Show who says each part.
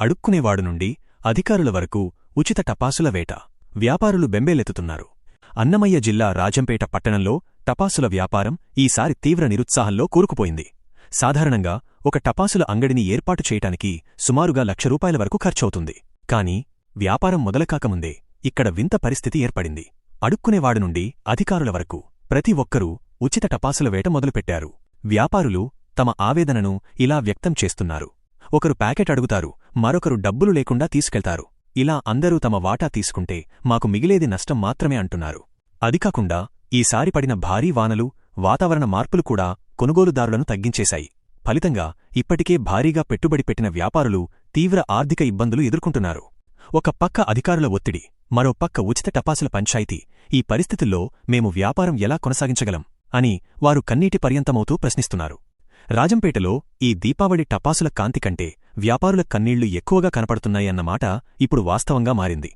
Speaker 1: అడుక్కునేవాడు నుండి అధికారుల వరకు ఉచిత టపాసుల వేట. వ్యాపారులు బెంబేలెత్తుతున్నారు. అన్నమయ్య జిల్లా రాజంపేట పట్టణంలో టపాసుల వ్యాపారం ఈసారి తీవ్ర నిరుత్సాహంలో కూరుకుపోయింది. సాధారణంగా ఒక టపాసుల అంగడిని ఏర్పాటు చేయటానికి సుమారుగా లక్ష రూపాయల వరకు ఖర్చవుతుంది. కాని వ్యాపారం మొదలకాకముందే ఇక్కడ వింత పరిస్థితి ఏర్పడింది. అడుక్కునేవాడు నుండి అధికారుల వరకు ప్రతి ఒక్కరూ ఉచిత టపాసుల వేట మొదలుపెట్టారు. వ్యాపారులు తమ ఆవేదనను ఇలా వ్యక్తం చేస్తున్నారు. ఒకరు ప్యాకెట్ అడుగుతారు మరొకరు డబ్బులు లేకుండా తీసుకెళ్తారు. ఇలా అందరూ తమ వాటా తీసుకుంటే మాకు మిగిలేది నష్టం మాత్రమే అంటున్నారు. అదికాకుండా ఈసారి పడిన భారీ వానలు వాతావరణ మార్పులు కూడా కొనుగోలుదారులను తగ్గించేశాయి. ఫలితంగా ఇప్పటికే భారీగా పెట్టుబడి పెట్టిన వ్యాపారులు తీవ్ర ఆర్థిక ఇబ్బందులు ఎదుర్కొంటున్నారు. ఒక పక్క అధికారుల ఒత్తిడి మరో పక్క ఉచిత టపాసుల పంచాయతీ ఈ పరిస్థితుల్లో మేము వ్యాపారం ఎలా కొనసాగించగలం అని వారు కన్నీటి పర్యంతమవుతూ ప్రశ్నిస్తున్నారు. రాజంపేటలో ఈ దీపావళి టపాసుల కాంతి కంటే వ్యాపారుల కన్నీళ్ళు ఎక్కువగా కనపడుతున్నాయన్నమాట ఇప్పుడు వాస్తవంగా మారింది.